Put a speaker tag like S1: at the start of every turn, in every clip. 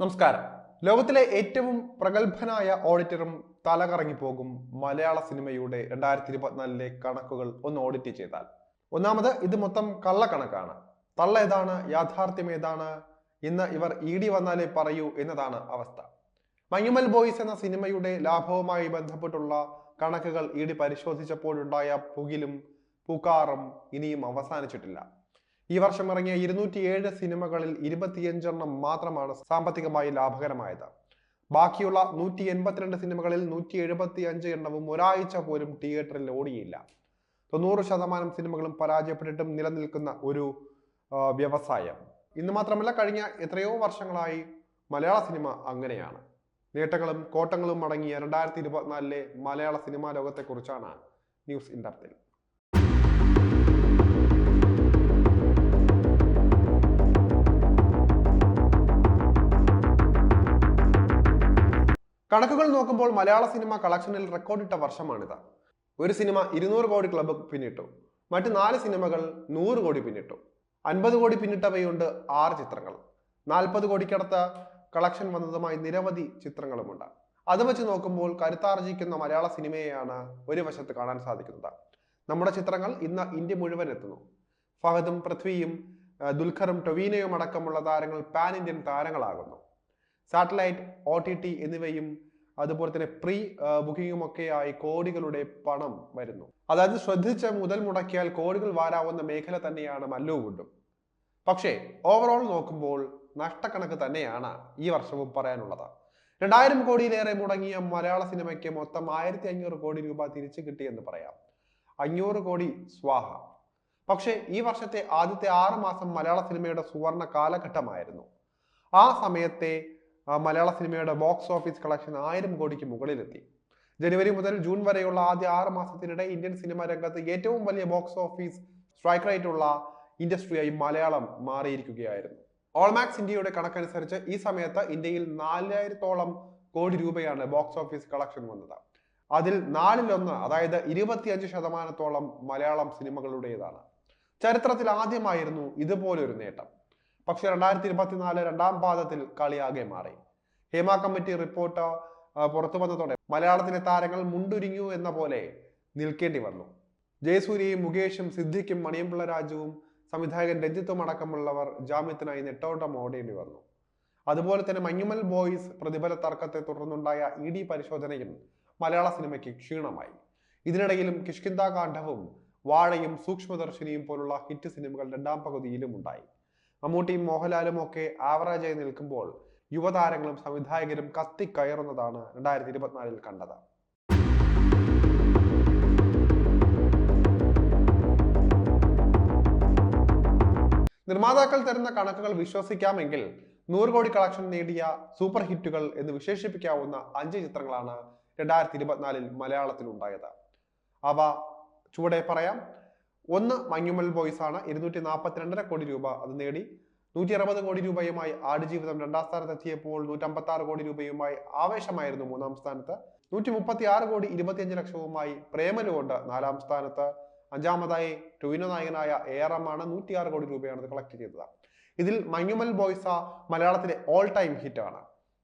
S1: നമസ്കാരം. ലോകത്തിലെ ഏറ്റവും പ്രഗത്ഭനായ ഓഡിറ്ററും തലകറങ്ങിപ്പോകും മലയാള സിനിമയുടെ രണ്ടായിരത്തി ഇരുപത്തിനാലിലെ കണക്കുകൾ ഒന്ന് ഓഡിറ്റ് ചെയ്താൽ. ഒന്നാമത് ഇത് മൊത്തം കള്ളക്കണക്കാണ്. തള്ള ഏതാണ് യാഥാർത്ഥ്യം ഏതാണ് ഇന്ന് ഇവർ ഇ ഡി വന്നാലേ പറയൂ എന്നതാണ് അവസ്ഥ. മഞ്ഞുമൽ ബോയ്സ് എന്ന സിനിമയുടെ ലാഭവുമായി ബന്ധപ്പെട്ടുള്ള കണക്കുകൾ ഇ ഡി പരിശോധിച്ചപ്പോഴുണ്ടായ പുകിലും പുകാറും ഇനിയും അവസാനിച്ചിട്ടില്ല. ഈ വർഷം ഇറങ്ങിയ ഇരുന്നൂറ്റിയേഴ് സിനിമകളിൽ ഇരുപത്തിയഞ്ചെണ്ണം മാത്രമാണ് സാമ്പത്തികമായി ലാഭകരമായത്. ബാക്കിയുള്ള നൂറ്റി എൺപത്തിരണ്ട് സിനിമകളിൽ നൂറ്റി എഴുപത്തി അഞ്ച് എണ്ണവും ഒരാഴ്ച പോലും തിയേറ്ററിൽ ഓടിയില്ല. തൊണ്ണൂറ് ശതമാനം സിനിമകളും പരാജയപ്പെട്ടിട്ടും നിലനിൽക്കുന്ന ഒരു വ്യവസായം. ഇന്ന് മാത്രമല്ല കഴിഞ്ഞ എത്രയോ വർഷങ്ങളായി മലയാള സിനിമ അങ്ങനെയാണ്. നേട്ടങ്ങളും കോട്ടങ്ങളും അടങ്ങിയ രണ്ടായിരത്തി ഇരുപത്തിനാലിലെ മലയാള സിനിമാ ലോകത്തെക്കുറിച്ചാണ് ന്യൂസ് ഇൻഡപ്തിൽ. കണക്കുകൾ നോക്കുമ്പോൾ മലയാള സിനിമ കളക്ഷനിൽ റെക്കോർഡിട്ട വർഷമാണിത്. ഒരു സിനിമ ഇരുന്നൂറ് കോടി ക്ലബ് പിന്നിട്ടു. മറ്റ് നാല് സിനിമകൾ നൂറ് കോടി പിന്നിട്ടു. അൻപത് കോടി പിന്നിട്ടവയുണ്ട് ആറ് ചിത്രങ്ങൾ. നാൽപ്പത് കോടിക്കടുത്ത കളക്ഷൻ വന്നതുമായി നിരവധി ചിത്രങ്ങളുമുണ്ട്. അത് വെച്ച് നോക്കുമ്പോൾ കരുത്താർജിക്കുന്ന മലയാള സിനിമയെയാണ് ഒരു വശത്ത് കാണാൻ സാധിക്കുന്നത്. നമ്മുടെ ചിത്രങ്ങൾ ഇന്ന് ഇന്ത്യ മുഴുവൻ എത്തുന്നു. ഫഹദും പൃഥ്വിയും ദുൽഖറും ടൊവീനയും അടക്കമുള്ള താരങ്ങൾ പാൻ ഇന്ത്യൻ താരങ്ങളാകുന്നു. സാറ്റലൈറ്റ് ഒ ടി ടി എന്നിവയും അതുപോലെ തന്നെ പ്രീ ബുക്കിങ്ങും ആയി കോടികളുടെ പണം വരുന്നു. അതായത് ശ്രദ്ധിച്ച മുതൽ മുടക്കിയാൽ കോടികൾ വാരാവുന്ന മേഖല തന്നെയാണ് മല്ലുവുഡും പക്ഷേ ഓവറോൾ നോക്കുമ്പോൾ നഷ്ടക്കണക്ക് തന്നെയാണ് ഈ വർഷവും പറയാനുള്ളത്. രണ്ടായിരം കോടിയിലേറെ മുടങ്ങിയ മലയാള സിനിമയ്ക്ക് മൊത്തം ആയിരത്തി അഞ്ഞൂറ് കോടി രൂപ തിരിച്ചു കിട്ടിയെന്ന് പറയാം. അഞ്ഞൂറ് കോടി സ്വാഹ. പക്ഷേ ഈ വർഷത്തെ ആദ്യത്തെ ആറ് മാസം മലയാള സിനിമയുടെ സുവർണ കാലഘട്ടമായിരുന്നു. ആ സമയത്തെ മലയാള സിനിമയുടെ ബോക്സ് ഓഫീസ് കളക്ഷൻ ആയിരം കോടിക്ക് മുകളിലെത്തി. ജനുവരി മുതൽ ജൂൺ വരെയുള്ള ആദ്യ ആറ് മാസത്തിനിടെ ഇന്ത്യൻ സിനിമാ രംഗത്ത് ഏറ്റവും വലിയ ബോക്സ് ഓഫീസ് സ്ട്രൈക്ക് റേറ്റുള്ള ഇൻഡസ്ട്രിയായി മലയാളം മാറിയിരിക്കുകയായിരുന്നു. ഓൾമാക്സ് ഇന്ത്യയുടെ കണക്കനുസരിച്ച് ഈ സമയത്ത് ഇന്ത്യയിൽ നാലായിരത്തോളം കോടി രൂപയാണ് ബോക്സ് ഓഫീസ് കളക്ഷൻ വന്നത്. അതിൽ നാലിലൊന്ന് അതായത് ഇരുപത്തിയഞ്ച് ശതമാനത്തോളം മലയാളം സിനിമകളുടേതാണ്. ചരിത്രത്തിൽ ആദ്യമായിരുന്നു ഇതുപോലൊരു നേട്ടം. പക്ഷെ രണ്ടായിരത്തി ഇരുപത്തിനാല് രണ്ടാം പാദത്തിൽ കളിയാകെ മാറി. ഹേമ കമ്മിറ്റി റിപ്പോർട്ട് പുറത്തു വന്നതോടെ മലയാളത്തിലെ താരങ്ങൾ മുണ്ടുരിഞ്ഞു എന്ന പോലെ നിൽക്കേണ്ടി വന്നു. ജയസൂര്യയും മുകേഷും സിദ്ദിഖും മണിയമ്പിള്ള രാജുവും സംവിധായകൻ രഞ്ജിത്തും അടക്കമുള്ളവർ ജാമ്യത്തിനായി നെട്ടോട്ടം ഓടേണ്ടി വന്നു. അതുപോലെ തന്നെ മഞ്ഞുമൽ ബോയ്സ് പ്രതിഫല തർക്കത്തെ തുടർന്നുണ്ടായ ഇ ഡി പരിശോധനയും മലയാള സിനിമയ്ക്ക് ക്ഷീണമായി. ഇതിനിടയിലും കിഷ്കിന്ദ കാണ്ഡവും വാഴയും സൂക്ഷ്മദർശിനിയും പോലുള്ള ഹിറ്റ് സിനിമകൾ രണ്ടാം പകുതിയിലും ഉണ്ടായി. മമ്മൂട്ടിയും മോഹൻലാലും ഒക്കെ ആവറേജായി നിൽക്കുമ്പോൾ യുവതാരങ്ങളും സംവിധായകരും കത്തിക്കയറുന്നതാണ് രണ്ടായിരത്തി ഇരുപത്തിനാലിൽ കണ്ടത്. നിർമ്മാതാക്കൾ തരുന്ന കണക്കുകൾ വിശ്വസിക്കാമെങ്കിൽ നൂറ് കോടി കളക്ഷൻ നേടിയ സൂപ്പർ ഹിറ്റുകൾ എന്ന് വിശേഷിപ്പിക്കാവുന്ന അഞ്ച് ചിത്രങ്ങളാണ് രണ്ടായിരത്തി ഇരുപത്തിനാലിൽ മലയാളത്തിൽ ഉണ്ടായത് അവ ചുവടെ പറയാം. ഒന്ന് മഞ്ഞുമൽ ബോയ്സ് ആണ്. ഇരുന്നൂറ്റി നാൽപ്പത്തിരണ്ടര കോടി രൂപ അത് നേടി. നൂറ്റി അറുപത് കോടി രൂപയുമായി ആടുജീവിതം രണ്ടാം സ്ഥാനത്തെത്തിയപ്പോൾ നൂറ്റമ്പത്തി ആറ് കോടി രൂപയുമായി ആവേശമായിരുന്നു മൂന്നാം സ്ഥാനത്ത്. നൂറ്റി മുപ്പത്തി ആറ് കോടി ഇരുപത്തിയഞ്ച് ലക്ഷവുമായി പ്രേമലുകൊണ്ട് നാലാം സ്ഥാനത്ത്. അഞ്ചാമതായി ടുവിന നായകനായ എ ആർ എം ആണ് നൂറ്റി ആറ് കോടി രൂപയാണ് ഇത് കളക്ട് ചെയ്തത്. ഇതിൽ മഞ്ഞുമൽ ബോയ്സ മലയാളത്തിലെ ഓൾ ടൈം ഹിറ്റ് ആണ്.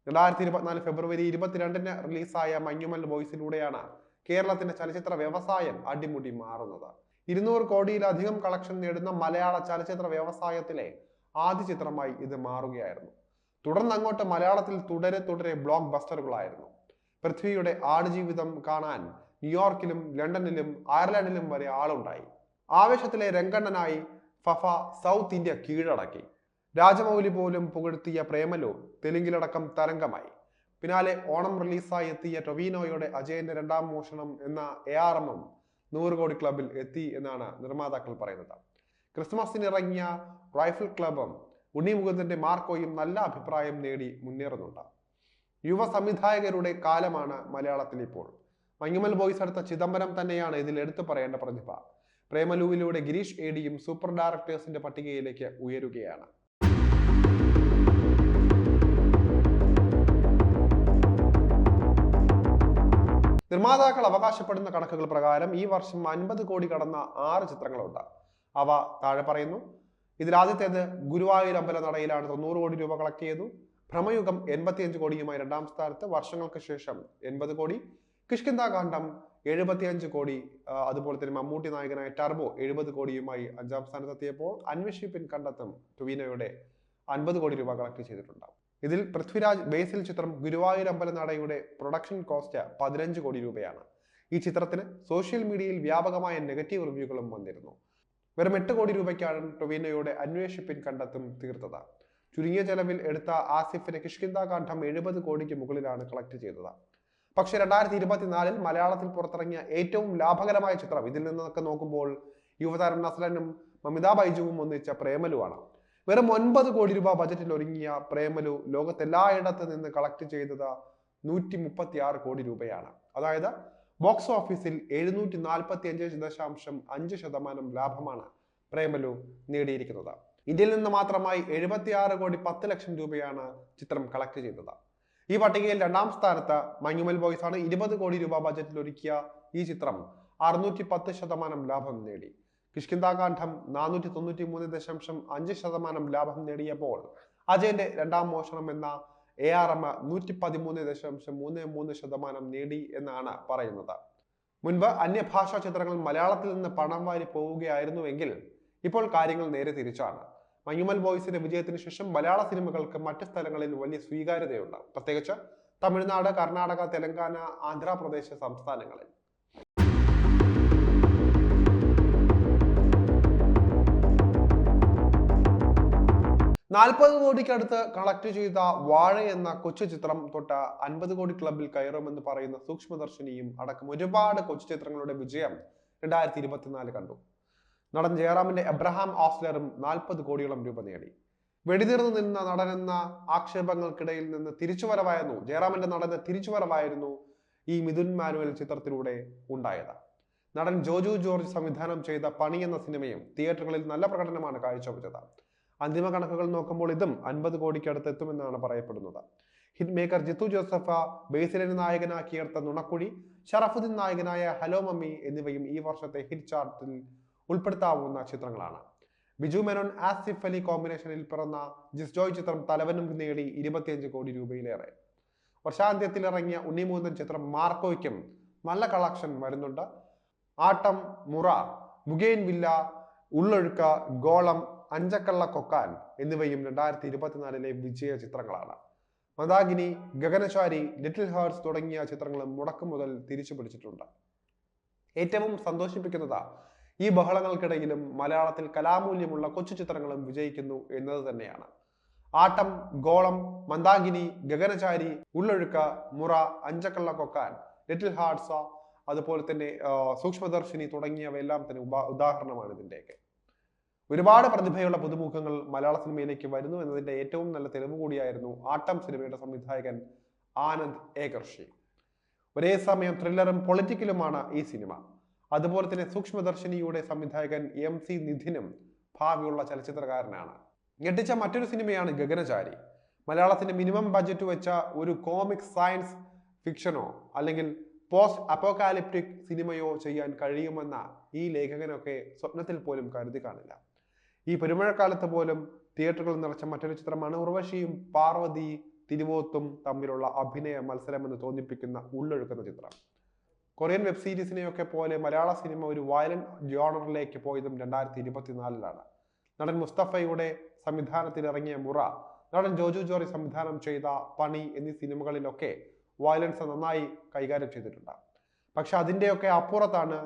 S1: രണ്ടായിരത്തി ഇരുപത്തിനാല് ഫെബ്രുവരി ഇരുപത്തിരണ്ടിന് റിലീസായ മഞ്ഞുമൽ ബോയ്സിലൂടെയാണ് കേരളത്തിന്റെ ചലച്ചിത്ര വ്യവസായം അടിമുടി മാറുന്നത്. ഇരുന്നൂറ് കോടിയിലധികം കളക്ഷൻ നേടുന്ന മലയാള ചലച്ചിത്ര വ്യവസായത്തിലെ ആദ്യ ചിത്രമായി ഇത് മാറുകയായിരുന്നു. തുടർന്ന് അങ്ങോട്ട് മലയാളത്തിൽ തുടരെ തുടരെ ബ്ലോക്ക് ബസ്റ്ററുകളായിരുന്നു പൃഥ്വിയുടെ ആടുജീവിതം കാണാൻ ന്യൂയോർക്കിലും ലണ്ടനിലും അയർലൻഡിലും വരെ ആളുണ്ടായി. ആവേശത്തിലെ രംഗണ്ണനായി ഫഫ സൗത്ത് ഇന്ത്യ കീഴടക്കി. രാജമൗലി പോലും പുകഴ്ത്തിയ പ്രേമലു തെലുങ്കിലടക്കം തരംഗമായി. പിന്നാലെ ഓണം റിലീസായി എത്തിയ ടൊവീനോയുടെ അജയന്റെ രണ്ടാം മോഷണം എന്ന എ ആർ എമ്മും നൂറ് കോടി ക്ലബിൽ എത്തി എന്നാണ് നിർമ്മാതാക്കൾ പറയുന്നത്. ക്രിസ്മസിന് ഇറങ്ങിയ റൈഫിൾ ക്ലബും ഉണ്ണി മുകുന്ദന്റെ മാർക്കോയും നല്ല അഭിപ്രായം നേടി മുന്നേറുന്നുണ്ട്. യുവ സംവിധായകരുടെ കാലമാണ് മലയാളത്തിൽ ഇപ്പോൾ. മഞ്ഞുമൽ ബോയ്സ് അടുത്ത ചിദംബരം തന്നെയാണ് ഇതിൽ എടുത്തു പറയേണ്ട പ്രതിഭ. പ്രേമലുവിലൂടെ ഗിരീഷ് ഏടിയും സൂപ്പർ ഡയറക്ടേഴ്സിന്റെ പട്ടികയിലേക്ക് ഉയരുകയാണ്. നിർമ്മാതാക്കൾ അവകാശപ്പെടുന്ന കണക്കുകൾ പ്രകാരം ഈ വർഷം അൻപത് കോടി കടന്ന ആറ് ചിത്രങ്ങളുണ്ട്. അവ താഴെ പറയുന്നു. ഇതിൽ ആദ്യത്തേത് ഗുരുവായൂർ അമ്പല നടയിലാണ് തൊണ്ണൂറ് കോടി രൂപ കളക്ട് ചെയ്തു. ഭ്രമയുഗം എൺപത്തിയഞ്ച് കോടിയുമായി രണ്ടാം സ്ഥാനത്ത്. വർഷങ്ങൾക്ക് ശേഷം എൺപത് കോടി. കിഷ്കിന്താകാന്ഡം എഴുപത്തിയഞ്ച് കോടി. അതുപോലെ തന്നെ മമ്മൂട്ടി നായകനായ ടർബോ എഴുപത് കോടിയുമായി അഞ്ചാം സ്ഥാനത്തെത്തിയപ്പോൾ അന്വേഷിപ്പിൻ കണ്ടെത്തും ടുവീനോയുടെ അൻപത് കോടി രൂപ കളക്ട് ചെയ്തിട്ടുണ്ടാവും ഇതിൽ പൃഥ്വിരാജ് ബേസിൽ ചിത്രം ഗുരുവായൂർ അമ്പലനടയുടെ പ്രൊഡക്ഷൻ കോസ്റ്റ് പതിനഞ്ച് കോടി രൂപയാണ്. ഈ ചിത്രത്തിന് സോഷ്യൽ മീഡിയയിൽ വ്യാപകമായ നെഗറ്റീവ് റിവ്യൂകളും വന്നിരുന്നു. വെറും എട്ട് കോടി രൂപയ്ക്കാണ് ടൊവിനോയുടെ അന്വേഷിപ്പിൻ കണ്ടെത്തും തീർത്തത്. ചുരുങ്ങിയ ചെലവിൽ എടുത്ത ആസിഫിന് കിഷ്കിന്ത കാഠം എഴുപത് കോടിക്ക് മുകളിലാണ് കളക്ട് ചെയ്തത്. പക്ഷേ രണ്ടായിരത്തി ഇരുപത്തിനാലിൽ മലയാളത്തിൽ പുറത്തിറങ്ങിയ ഏറ്റവും ലാഭകരമായ ചിത്രം ഇതിൽ നിന്നൊക്കെ നോക്കുമ്പോൾ യുവതാരം നസ്ലനും മമിത ബൈജുവും ഒന്നിച്ച പ്രേമലുവാണ്. വെറും ഒൻപത് കോടി രൂപ ബജറ്റിൽ ഒരുങ്ങിയ പ്രേമലു ലോകത്തെല്ലായിടത്ത് നിന്ന് കളക്ട് ചെയ്തത് നൂറ്റി മുപ്പത്തി ആറ് കോടി രൂപയാണ്. അതായത് ബോക്സ് ഓഫീസിൽ എഴുന്നൂറ്റി നാൽപ്പത്തി അഞ്ച് ദശാംശം അഞ്ച് ശതമാനം ലാഭമാണ് പ്രേമലു നേടിയിരിക്കുന്നത്. ഇന്ത്യയിൽ നിന്ന് മാത്രമായി എഴുപത്തിയാറ് കോടി പത്ത് ലക്ഷം രൂപയാണ് ചിത്രം കളക്ട് ചെയ്തത്. ഈ പട്ടികയിൽ രണ്ടാം സ്ഥാനത്ത് മഞ്ഞുമൽ ബോയ്സ് ആണ്. ഇരുപത് കോടി രൂപ ബജറ്റിൽ ഒരുക്കിയ ഈ ചിത്രം അറുന്നൂറ്റി പത്ത് ശതമാനം ലാഭം നേടി. കിഷ്കിന്താകാന്ഡം നാനൂറ്റി തൊണ്ണൂറ്റി മൂന്ന് ദശാംശം അഞ്ച് ശതമാനം ലാഭം നേടിയപ്പോൾ അജയന്റെ രണ്ടാം മോഷണം എന്ന എ ആർ എം നൂറ്റി പതിമൂന്ന് ദശാംശം മൂന്ന് മൂന്ന് ശതമാനം നേടി എന്നാണ് പറയുന്നത്. മുൻപ് അന്യഭാഷാ ചിത്രങ്ങൾ മലയാളത്തിൽ നിന്ന് പണം വാരി പോവുകയായിരുന്നുവെങ്കിൽ ഇപ്പോൾ കാര്യങ്ങൾ നേരെ തിരിച്ചാണ്. മഞ്ഞുമൽ ബോയ്സിന്റെ വിജയത്തിന് ശേഷം മലയാള സിനിമകൾക്ക് മറ്റ് സ്ഥലങ്ങളിൽ വലിയ സ്വീകാര്യതയുണ്ട്. പ്രത്യേകിച്ച് തമിഴ്നാട് കർണാടക തെലങ്കാന ആന്ധ്രാപ്രദേശ് സംസ്ഥാനങ്ങളിൽ. നാൽപ്പത് കോടിക്കടുത്ത് കളക്ട് ചെയ്ത വാഴ എന്ന കൊച്ചു ചിത്രം തൊട്ട് അൻപത് കോടി ക്ലബിൽ കയറുമെന്ന് പറയുന്ന സൂക്ഷ്മദർശിനിയും അടക്കം ഒരുപാട് കൊച്ചു ചിത്രങ്ങളുടെ വിജയം രണ്ടായിരത്തി ഇരുപത്തിനാല് കണ്ടു. നടൻ ജയറാമിന്റെ എബ്രഹാം ഓസ്ലറും നാൽപ്പത് കോടിയോളം രൂപ നേടി. വെടിതീർന്നു നിന്ന നടനെന്ന ആക്ഷേപങ്ങൾക്കിടയിൽ നിന്ന് തിരിച്ചുവരവായിരുന്നു ജയറാമിന്റെ നടന്റെ തിരിച്ചുവരവായിരുന്നു ഈ മിഥുൻ മാനുവൽ ചിത്രത്തിലൂടെ ഉണ്ടായത്. നടൻ ജോജു ജോർജ് സംവിധാനം ചെയ്ത പണി എന്ന സിനിമയും തിയേറ്ററുകളിൽ നല്ല പ്രകടനമാണ് കാഴ്ചവെച്ചത്. അന്തിമ കണക്കുകൾ നോക്കുമ്പോൾ ഇതും അൻപത് കോടിക്ക് അടുത്ത് എത്തുമെന്നാണ് പറയപ്പെടുന്നത്. ഹിറ്റ് മേക്കർ ജിത്തു ജോസഫ നായകനാക്കി നായകനാക്കിയെടുത്ത നുണക്കുഴി ഷറഫുദ്ദീൻ നായകനായ ഹലോ മമ്മി എന്നിവയും ഈ വർഷത്തെ ഹിറ്റ് ചാർട്ടിൽ ഉൾപ്പെടുത്താവുന്ന ചിത്രങ്ങളാണ്. ബിജു മേനോൻ ആസിഫ് അലി കോമ്പിനേഷനിൽ പിറന്ന ജിസ് ജോയ് ചിത്രം തലവനും നേടി ഇരുപത്തിയഞ്ച് കോടി രൂപയിലേറെ. വർഷാന്ത്യത്തിൽ ഇറങ്ങിയ ഉണ്ണിമൂന്നൻ ചിത്രം മാർക്കോയ്ക്കും നല്ല കളക്ഷൻ വരുന്നുണ്ട്. ആട്ടം മുറ മുഗേൻ വില്ല ഉള്ളൊഴുക്ക ഗോളം അഞ്ചക്കള്ള കൊക്കാൻ എന്നിവയും രണ്ടായിരത്തി ഇരുപത്തിനാലിലെ വിജയ ചിത്രങ്ങളാണ്. മന്ദാഗിനി ഗഗനചാരി ലിറ്റിൽ ഹാർട്സ് തുടങ്ങിയ ചിത്രങ്ങളും മുടക്കം മുതൽ തിരിച്ചു പിടിച്ചിട്ടുണ്ട്. ഏറ്റവും സന്തോഷിപ്പിക്കുന്നത് ഈ ബഹളങ്ങൾക്കിടയിലും മലയാളത്തിൽ കലാമൂല്യമുള്ള കൊച്ചു ചിത്രങ്ങളും വിജയിക്കുന്നു എന്നത് തന്നെയാണ്. ആട്ടം ഗോളം മന്ദാഗിനി ഗഗനചാരി ഉള്ളൊഴുക്ക മുറ അഞ്ചക്കള്ള കൊക്കാൻ ലിറ്റിൽ ഹാർട്സ് അതുപോലെ തന്നെ സൂക്ഷ്മദർശിനി തുടങ്ങിയവയെല്ലാം തന്നെ ഉദാഹരണമാണ് ഇതിന്റെയൊക്കെ ഒരുപാട് പ്രതിഭയുള്ള പുതുമുഖങ്ങൾ മലയാള സിനിമയിലേക്ക് വരുന്നു എന്നതിന്റെ ഏറ്റവും നല്ല തെളിവ് കൂടിയായിരുന്നു ആട്ടം സിനിമയുടെ സംവിധായകൻ ആനന്ദ് ഏകർഷി. ഒരേ സമയം ത്രില്ലറും പൊളിറ്റിക്കലുമാണ് ഈ സിനിമ. അതുപോലെ തന്നെ സൂക്ഷ്മദർശിനിയുടെ സംവിധായകൻ എം സി നിധിനും ഭാവിയുള്ള ചലച്ചിത്രകാരനാണ്. ഞെട്ടിച്ച മറ്റൊരു സിനിമയാണ് ഗഗനചാരി. മലയാളത്തിന്റെ മിനിമം ബഡ്ജറ്റ് വെച്ച ഒരു കോമിക് സയൻസ് ഫിക്ഷനോ അല്ലെങ്കിൽ പോസ്റ്റ് അപ്പോകാലിപ്റ്റിക് സിനിമയോ ചെയ്യാൻ കഴിയുമെന്ന ഈ ലേഖകനൊക്കെ സ്വപ്നത്തിൽ പോലും കരുതി കാണില്ല. ഈ പെരുമഴക്കാലത്ത് പോലും തിയേറ്ററുകളിൽ നിറച്ച മറ്റൊരു ചിത്രമാണ് ഉർവശിയും പാർവതി തിരുവോത്തും തമ്മിലുള്ള അഭിനയ മത്സരം എന്ന് തോന്നിപ്പിക്കുന്ന ഉള്ളൊഴുക്കുന്ന ചിത്രം. കൊറിയൻ വെബ് സീരീസിനെയൊക്കെ പോലെ മലയാള സിനിമ ഒരു വയലന്റ് ജോണറിലേക്ക് പോയതും രണ്ടായിരത്തി ഇരുപത്തിനാലിലാണ് നടൻ മുസ്തഫയുടെ സംവിധാനത്തിൽ ഇറങ്ങിയ മുറ നടൻ ജോജു ജോറി സംവിധാനം ചെയ്ത പണി എന്നീ സിനിമകളിലൊക്കെ വയലൻസ് നന്നായി കൈകാര്യം ചെയ്തിട്ടുണ്ട്. പക്ഷെ അതിന്റെയൊക്കെ അപ്പുറത്താണ്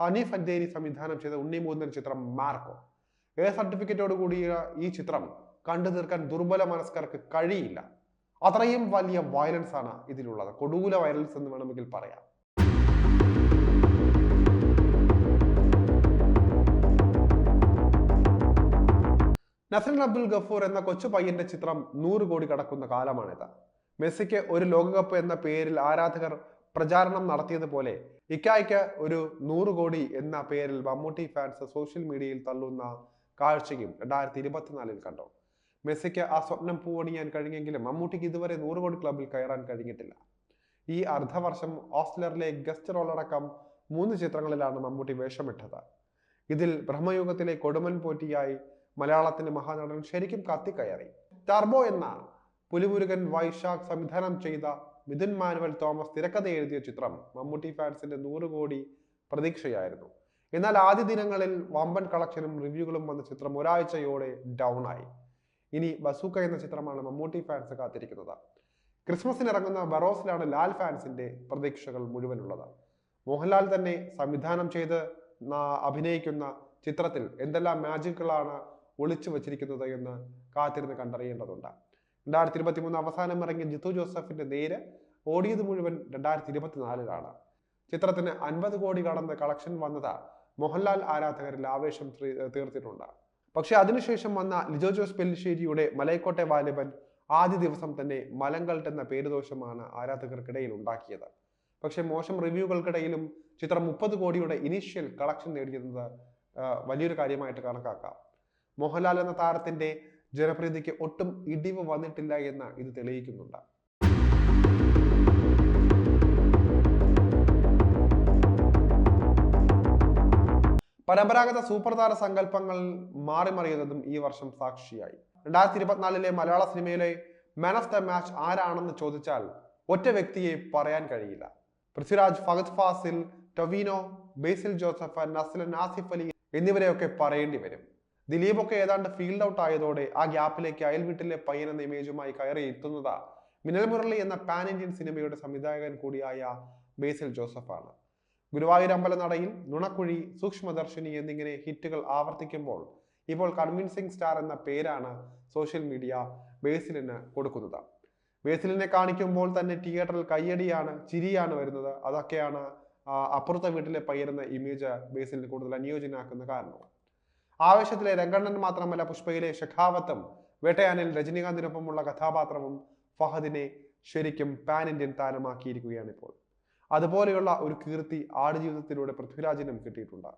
S1: ഹനീഫ് അന്തേരി സംവിധാനം ചെയ്ത ഉണ്ണി മൂന്നൻ ചിത്രം മാർക്കോ. എ സർട്ടിഫിക്കറ്റോട് കൂടിയ ഈ ചിത്രം കണ്ടു തീർക്കാൻ ദുർബല മനസ്കർക്ക് കഴിയില്ല. അത്രയും വലിയ വയലൻസ് ആണ് ഇതിലുള്ളത്. കൊടൂല വയലൻസ് എന്ന് വേണമെങ്കിൽ പറയാം. നസറിൻ അബ്ദുൽ ഗഫൂർ എന്ന കൊച്ചു പയ്യന്റെ ചിത്രം നൂറ് കോടി കടക്കുന്ന കാലമാണിത്. മെസ്സിക്ക് ഒരു ലോകകപ്പ് എന്ന പേരിൽ ആരാധകർ പ്രചാരണം നടത്തിയതുപോലെ ഇക്കായ്ക്ക് ഒരു നൂറ് കോടി എന്ന പേരിൽ മമ്മൂട്ടി ഫാൻസ് സോഷ്യൽ മീഡിയയിൽ തള്ളുന്ന കാഴ്ചയും രണ്ടായിരത്തി ഇരുപത്തിനാലിൽ കണ്ടു? മെസ്സിക്ക് ആ സ്വപ്നം പൂവണിയാൻ കഴിഞ്ഞെങ്കിലും മമ്മൂട്ടിക്ക് ഇതുവരെ നൂറ് കോടി ക്ലബിൽ കയറാൻ കഴിഞ്ഞിട്ടില്ല. ഈ അർദ്ധവർഷം ഓസ്ലറിലെ ഗസ്റ്റ് റോളടക്കം മൂന്ന് ചിത്രങ്ങളിലാണ് മമ്മൂട്ടി വേഷമിട്ടത്. ഇതിൽ ബ്രഹ്മയോഗത്തിലെ കൊടുമൻ പോറ്റിയായി മലയാളത്തിന്റെ മഹാനടൻ ശരിക്കും കത്തിക്കയറി. ടർബോ എന്ന പുലിമുരുകൻ വൈശാഖ് സംവിധാനം ചെയ്ത മിഥുൻ മാനുവൽ തോമസ് തിരക്കഥ എഴുതിയ ചിത്രം മമ്മൂട്ടി ഫാൻസിന്റെ നൂറ് കോടി പ്രതീക്ഷയായിരുന്നു. എന്നാൽ ആദ്യ ദിനങ്ങളിൽ വമ്പൻ കളക്ഷനും റിവ്യൂകളും വന്ന ചിത്രം ഒരാഴ്ചയോടെ ഡൗൺ ആയി. ഇനി ബസൂക്ക എന്ന ചിത്രമാണ് മമ്മൂട്ടി ഫാൻസ് കാത്തിരിക്കുന്നത്. ക്രിസ്മസിന് ഇറങ്ങുന്ന ബറോസിലാണ് ലാൽ ഫാൻസിന്റെ പ്രതീക്ഷകൾ മുഴുവനുള്ളത്. മോഹൻലാൽ തന്നെ സംവിധാനം ചെയ്ത് അഭിനയിക്കുന്ന ചിത്രത്തിൽ എന്തെല്ലാം മാജിക്കുകളാണ് ഒളിച്ചു വച്ചിരിക്കുന്നത് എന്ന് കാത്തിരുന്ന് കണ്ടറിയേണ്ടതുണ്ട്. രണ്ടായിരത്തി ഇരുപത്തി മൂന്ന് അവസാനം ഇറങ്ങിയ ജിത്തു ജോസഫിന്റെ നേര് ഓടിയത് മുഴുവൻ രണ്ടായിരത്തി ഇരുപത്തിനാലിലാണ് ചിത്രത്തിന് അൻപത് കോടി കടന്ന് കളക്ഷൻ വന്നത് മോഹൻലാൽ ആരാധകരിൽ ആവേശം തീർത്തിട്ടുണ്ട്. പക്ഷെ അതിനുശേഷം വന്ന ലിജോ ജോസ് പെല്ലിശ്ശേരിയുടെ മലൈക്കോട്ടെ വാലിബൻ ആദ്യ ദിവസം തന്നെ മലങ്കൾട്ട് എന്ന പേരുദോഷമാണ് ആരാധകർക്കിടയിൽ ഉണ്ടാക്കിയത്. പക്ഷെ മോശം റിവ്യൂകൾക്കിടയിലും ചിത്രം മുപ്പത് കോടിയുടെ ഇനീഷ്യൽ കളക്ഷൻ നേടിയിരുന്നത് വലിയൊരു കാര്യമായിട്ട് കണക്കാക്കാം. മോഹൻലാൽ എന്ന താരത്തിന്റെ ജനപ്രീതിക്ക് ഒട്ടും ഇടിവ് വന്നിട്ടില്ല എന്ന് ഇത് തെളിയിക്കുന്നുണ്ട്. പരമ്പരാഗത സൂപ്പർ താര സങ്കല്പങ്ങൾ മാറിമറിയുന്നതും ഈ വർഷം സാക്ഷിയായി. രണ്ടായിരത്തി ഇരുപത്തിനാലിലെ മലയാള സിനിമയിലെ മാൻ ഓഫ് ദ മാച്ച് ആരാണെന്ന് ചോദിച്ചാൽ ഒറ്റ വ്യക്തിയെ പറയാൻ കഴിയില്ല. പൃഥ്വിരാജ് ഫഹദ് ഫാസിൽ ടൊവിനോ ബേസിൽ ജോസഫ് നസ്ലൻ ആസിഫ് അലി എന്നിവരെയൊക്കെ പറയേണ്ടി വരും. ദിലീപൊക്കെ ഏതാണ്ട് ഫീൽഡ് ഔട്ട് ആയതോടെ ആ ഗ്യാപ്പിലേക്ക് അയൽ വീട്ടിലെ പയ്യൻ എന്ന ഇമേജുമായി കയറി എത്തുന്നത് മിനൽ മുരളി എന്ന പാൻ ഇന്ത്യൻ സിനിമയുടെ സംവിധായകൻ കൂടിയായ ബേസിൽ ജോസഫാണ്. ഗുരുവായൂർ അമ്പലനടയിൽ നുണക്കുഴി സൂക്ഷ്മദർശിനി എന്നിങ്ങനെ ഹിറ്റുകൾ ആവർത്തിക്കുമ്പോൾ ഇപ്പോൾ കൺവിൻസിംഗ് സ്റ്റാർ എന്ന പേരാണ് സോഷ്യൽ മീഡിയ ബേസിലിന് കൊടുക്കുന്നത്. ബേസിലിനെ കാണിക്കുമ്പോൾ തന്നെ തിയേറ്ററിൽ കയ്യടിയാണ് ചിരിയാണ് വരുന്നത്. അതൊക്കെയാണ് അപ്പുറത്തെ വീട്ടിലെ പയ്യരുന്ന ഇമേജ് ബേസിലിന് കൂടുതൽ അനുയോജ്യനാക്കുന്ന കാരണം. ആവേശത്തിലെ രംഗണ്ണൻ മാത്രമല്ല പുഷ്പയിലെ ഷെഖാവത്തും വേട്ടയാനിൽ രജനീകാന്തിനൊപ്പമുള്ള കഥാപാത്രവും ഫഹദിനെ ശരിക്കും പാൻ ഇന്ത്യൻ താരമാക്കിയിരിക്കുകയാണ് ഇപ്പോൾ അതുപോലെയുള്ള ഒരു കീർത്തി ആടുജീവിതത്തിലൂടെ പൃഥ്വിരാജിനും കിട്ടിയിട്ടുണ്ട്.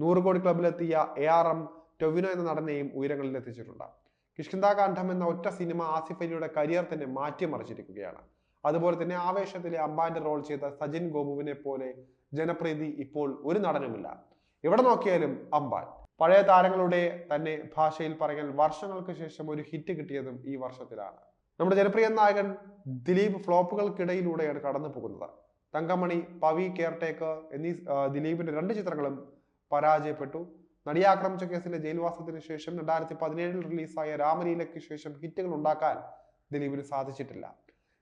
S1: നൂറ് കോടി ക്ലബിലെത്തിയ എ ആർ എം ടൊവിനോ എന്ന നടനെയും ഉയരങ്ങളിൽ എത്തിച്ചിട്ടുണ്ട് കിഷ്കിന്താകാന്ഡം എന്ന ഒറ്റ സിനിമ ആസിഫ് അലിയുടെ കരിയർ തന്നെ മാറ്റിമറിച്ചിരിക്കുകയാണ്. അതുപോലെ തന്നെ ആവേശത്തിലെ അമ്പാന്റെ റോൾ ചെയ്ത സജിൻ ഗോപുവിനെ പോലെ ജനപ്രീതി ഇപ്പോൾ ഒരു നടനുമില്ല. എവിടെ നോക്കിയാലും അമ്പാൻ. പഴയ താരങ്ങളുടെ തന്നെ ഭാഷയിൽ പറയാൻ വർഷങ്ങൾക്ക് ശേഷം ഒരു ഹിറ്റ് കിട്ടിയതും ഈ വർഷത്തിലാണ്. നമ്മുടെ ജനപ്രിയ നായകൻ ദിലീപ് ഫ്ലോപ്പുകൾക്കിടയിലൂടെയാണ് കടന്നു പോകുന്നത് തങ്കമണി പവി കെയർടേക്കർ എന്നീ ദിലീപിന്റെ രണ്ട് ചിത്രങ്ങളും പരാജയപ്പെട്ടു. നടിയെ ആക്രമിച്ച കേസിലെ ജയിൽവാസത്തിന് ശേഷം രണ്ടായിരത്തി പതിനേഴിൽ റിലീസായ രാമലീലയ്ക്ക് ശേഷം ഹിറ്റുകൾ ഉണ്ടാക്കാൻ ദിലീപിന് സാധിച്ചിട്ടില്ല.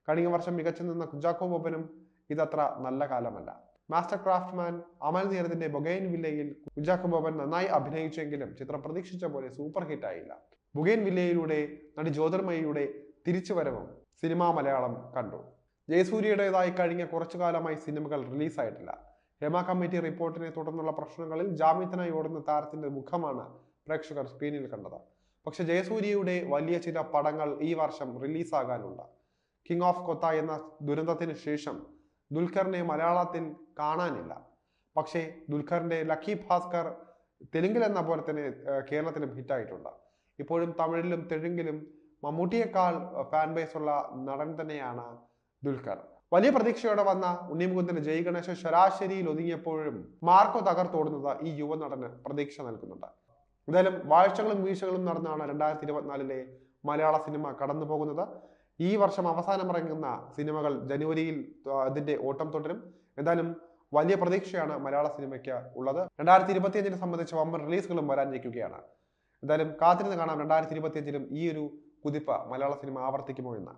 S1: കഴിഞ്ഞ വർഷം മികച്ചു നിന്ന കുഞ്ചാക്കോ ബോബനും ഇതത്ര നല്ല കാലമല്ല. മാസ്റ്റർ ക്രാഫ്റ്റ്മാൻ അമൽ നേരത്തിന്റെ ബൊഗൈൻ വില്ലയിൽ കുഞ്ചാക്കോ ബോബൻ നന്നായി അഭിനയിച്ചെങ്കിലും ചിത്രം പ്രതീക്ഷിച്ച പോലെ സൂപ്പർ ഹിറ്റ് ആയില്ല. ബുഗൈൻ വില്ലയിലൂടെ നടി ജ്യോതിർമയിയുടെ തിരിച്ചുവരവും സിനിമാ മലയാളം കണ്ടു. ജയസൂര്യയുടേതായി കഴിഞ്ഞ കുറച്ചു കാലമായി സിനിമകൾ റിലീസായിട്ടില്ല. ഹേമ കമ്മിറ്റി റിപ്പോർട്ടിനെ തുടർന്നുള്ള പ്രശ്നങ്ങളിൽ ജാമ്യത്തിനായി ഓടുന്ന താരത്തിന്റെ മുഖമാണ് പ്രേക്ഷകർ സ്ക്രീനിൽ കണ്ടത്. പക്ഷെ ജയസൂര്യയുടെ വലിയ ചില പടങ്ങൾ ഈ വർഷം റിലീസാകാനുണ്ട്. കിങ് ഓഫ് കൊത്ത എന്ന ദുരന്തത്തിന് ശേഷം ദുൽഖറിനെ മലയാളത്തിൽ കാണാനില്ല. പക്ഷേ ദുൽഖറിന്റെ ലക്കി ഭാസ്കർ തെലുങ്കിൽ എന്ന പോലെ തന്നെ കേരളത്തിലും ഹിറ്റായിട്ടുണ്ട്. ഇപ്പോഴും തമിഴിലും തെലുങ്കിലും മമ്മൂട്ടിയേക്കാൾ ഫാൻ ബേസ് ഉള്ള നടൻ തന്നെയാണ് ദുൽഖർ. വലിയ പ്രതീക്ഷയോടെ വന്ന ഉണ്ണിമുകുന്ദന് ജയ് ഗണേശ ശരാശരിയിൽ ഒതുങ്ങിയപ്പോഴും മാർക്കോ തകർത്തോടുന്നത് ഈ യുവ യുവനടന് പ്രതീക്ഷ നൽകുന്നുണ്ട്. എന്തായാലും വാഴ്ചകളും വീഴ്ചകളും നടന്നാണ് രണ്ടായിരത്തി ഇരുപത്തിനാലിലെ മലയാള സിനിമ കടന്നു പോകുന്നത്. ഈ വർഷം അവസാനം ഇറങ്ങുന്ന സിനിമകൾ ജനുവരിയിൽ അതിന്റെ ഓട്ടം തുടരും. എന്തായാലും വലിയ പ്രതീക്ഷയാണ് മലയാള സിനിമയ്ക്ക് ഉള്ളത്. രണ്ടായിരത്തി ഇരുപത്തിയഞ്ചിനെ സംബന്ധിച്ച് വമ്പൻ റിലീസുകളും വരാനിരിക്കുകയാണ്. എന്തായാലും കാത്തിരുന്ന് കാണാം രണ്ടായിരത്തി ഇരുപത്തിയഞ്ചിലും ഈ ഒരു കുതിപ്പ് മലയാള സിനിമ ആവർത്തിക്കുമോ എന്ന്.